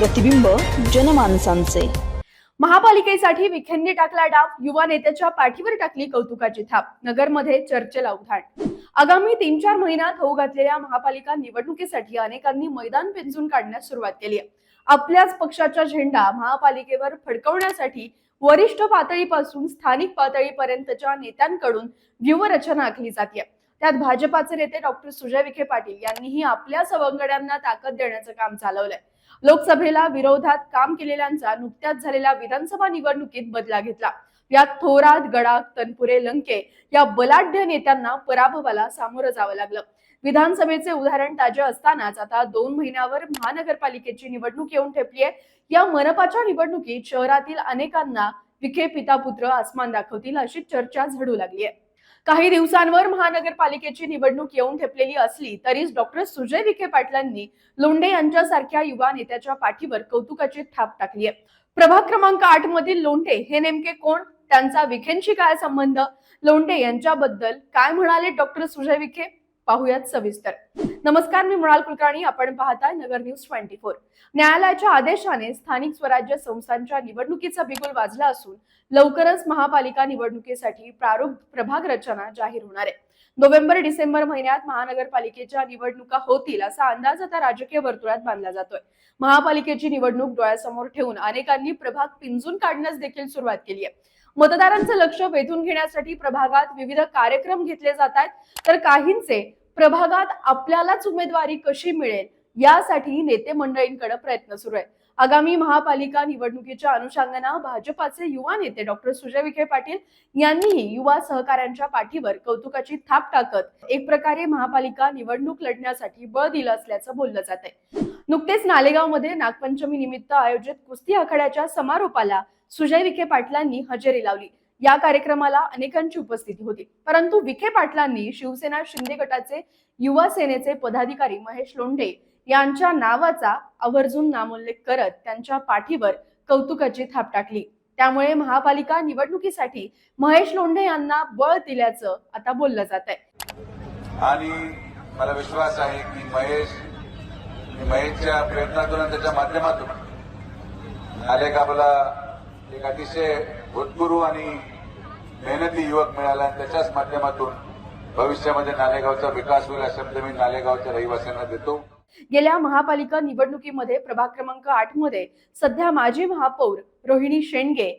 प्रतिबिंब जनमानसांचे. महापालिकेसाठी विखेंनी टाकला डाव युवा नेत्याच्या पाठीवर टाकली कौतुकाची थाप नगरमध्ये चर्चेला उधाण. आगामी तीन चार महिन्यात होऊ घातलेल्या महापालिका निवडणुकीसाठी अनेकांनी मैदान पिंजून काढण्यास सुरुवात केली आहे. आपल्याच पक्षाचा झेंडा महापालिकेवर फडकवण्यासाठी वरिष्ठ पातळीपासून स्थानिक पातळीपर्यंतच्या नेत्यांकडून व्यूहरचना आखली जाते त्यात भाजपाचे नेते डॉक्टर सुजय विखे पाटील यांनीही आपल्या सवंगड्यांना ताकद देण्याचं काम चालवलंय. लोकसभेला विरोधात काम केलेल्यांचा नुकत्याच झालेल्या विधानसभा निवडणुकीत बदला घेतला. यात थोरात गडाख तनपुरे लंके या बलाढ्य नेत्यांना पराभवाला सामोरं जावं लागलं. विधानसभेचे उदाहरण ताजे असतानाच आता दोन महिन्यावर महानगरपालिकेची निवडणूक येऊन ठेपली आहे या मनपाच्या निवडणुकीत शहरातील अनेकांना विखे पिता पुत्र आसमान दाखवतील अशी चर्चा झडू लागली आहे काही दिवसांवर महानगरपालिकेची निवडणूक येऊन ठेपलेली असली तरीच डॉक्टर सुजय विखे पाटलांनी लोंढे यांच्यासारख्या युवा नेत्याच्या पाठीवर कौतुकाची थाप टाकली आहे. प्रभाग क्रमांक आठ मधील लोंढे हे नेमके कोण? त्यांचा विखेंशी काय संबंध? लोंढे यांच्याबद्दल काय म्हणाले डॉक्टर सुजय विखे? पाहुयात सविस्तर. नमस्कार मी मृणाल कुलकर्णी. आपण पाहताय नगर न्यूज ट्वेंटी फोर. न्यायालयाच्या आदेशाने स्थानिक स्वराज्य संस्थांच्या निवडणुकीचा बिगुल वाजला असून लवकरच महापालिका निवडणुकीसाठी प्रारूप प्रभाग रचना जाहीर होणार आहे. नोव्हेंबर डिसेंबर महिन्यात महानगरपालिकेच्या निवडणुका होतील असा अंदाज आता राजकीय वर्तुळात बांधला जातोय. महापालिकेची निवडणूक डोळ्यासमोर ठेवून अनेकांनी प्रभाग पिंजून काढण्यास देखील सुरुवात केली आहे. मतदारांचं लक्ष वेधून घेण्यासाठी प्रभागात विविध कार्यक्रम घेतले जात आहेत. तर काहींचे प्रभागात आपल्यालाच उमेदवारी कशी मिळेल यासाठी नेते मंडळींकडे प्रयत्न सुरू आहे. आगामी महापालिका निवडणुकीच्या अनुषंगानं भाजपाचे युवा नेते डॉक्टर सुजय विखे पाटील यांनीही युवा सहकाऱ्यांच्या पाठीवर कौतुकाची थाप टाकत एक प्रकारे महापालिका निवडणूक लढण्यासाठी बळ दिलं असल्याचं बोललं जात आहे. नुकतेच नालेगावमध्ये नागपंचमी निमित्त आयोजित कुस्ती आखाड्याच्या समारोपाला सुजय विखे पाटलांनी हजेरी लावली. या कार्यक्रमाला अनेकांची उपस्थिती होती. परंतु विखे पाटलांनी शिवसेना शिंदे गटाचे युवा सेनेचे पदाधिकारी महेश लोंढे यांच्या नावाचा आवर्जून नामोल्लेख करत त्यांच्या पाठीवर कौतुकाची थाप टाकली. त्यामुळे महापालिका निवडणुकीसाठी महेश लोंढे यांना बळ दिल्याचं आता बोललं जात आहे. आणि मला विश्वास आहे की महेश महेशच्या प्रयत्नातून त्याच्या माध्यमातून नालेगावला एक अतिशय भूतपूर्व आणि मेहनती युवक मिळाला आणि त्याच्याच माध्यमातून भविष्यामध्ये नालेगावचा विकास होईल असा शब्द म्हणजे मी नालेगावच्या रहिवाशांना देतो. गेल्या महापालिका निवडणुकीमध्ये प्रभाग क्रमांक आठमध्ये सध्या माजी महापौर रोहिणी शेंडगे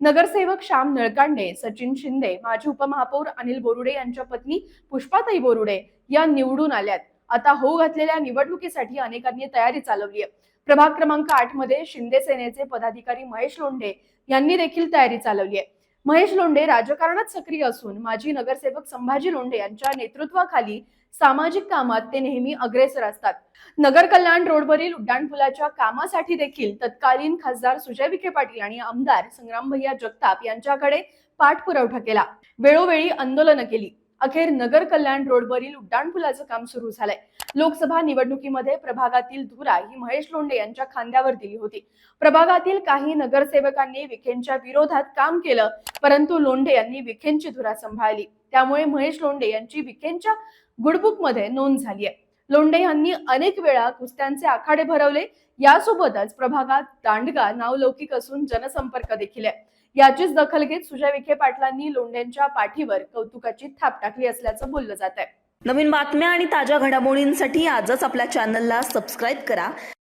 नगरसेवक श्याम नळकांडे सचिन शिंदे माजी उपमहापौर अनिल बोरुडे यांच्या पत्नी पुष्पाताई बोरुडे या निवडून आल्यात. आता होऊ घातलेल्या निवडणुकीसाठी अनेकांनी तयारी चालवली आहे. प्रभाग क्रमांक आठमध्ये शिंदे सेनेचे पदाधिकारी महेश लोंढे यांनी देखील तयारी चालवली आहे. महेश लोंढे राजकारणात सक्रिय असून माजी नगरसेवक संभाजी लोंढे यांच्या नेतृत्वाखाली सामाजिक कामात ते नेहमी अग्रेसर असतात. नगर कल्याण रोडवरील उड्डाणपुलाच्या कामासाठी देखील तत्कालीन खासदार सुजय विखे पाटील आणि आमदार संग्राम भैया जगताप यांच्याकडे पाठपुरवठा केला. वेळोवेळी आंदोलनं केली. अखेर नगर कल्याण रोडवरील उड्डाणपुलाचं काम सुरू झालंय. लोकसभा निवडणुकीमध्ये प्रभागातील धुरा ही महेश लोंढे यांच्या खांद्यावर दिली होती. प्रभागातील काही नगरसेवकांनी विखेंच्या विरोधात काम केलं परंतु लोंढे यांनी विखेंची धुरा सांभाळली. त्यामुळे महेश लोंढे यांची विखेंच्या गुडबुकमध्ये नोंद झाली आहे. लोंढे यांनी अनेक वेळा कुस्त्यांचे आखाडे भरवले यासोबतच प्रभागात दांडगा नावलौकिक असून जनसंपर्क देखील आहे. याचीच दखल घेत सुजय विखे पाटलांनी लोंढ्यांच्या पाठीवर कौतुकाची थाप टाकली असल्याचं बोललं जात आहे नवीन बातम्या आणि ताज्या घडामोडींसाठी आजच आपल्या चॅनलला सबस्क्राईब करा.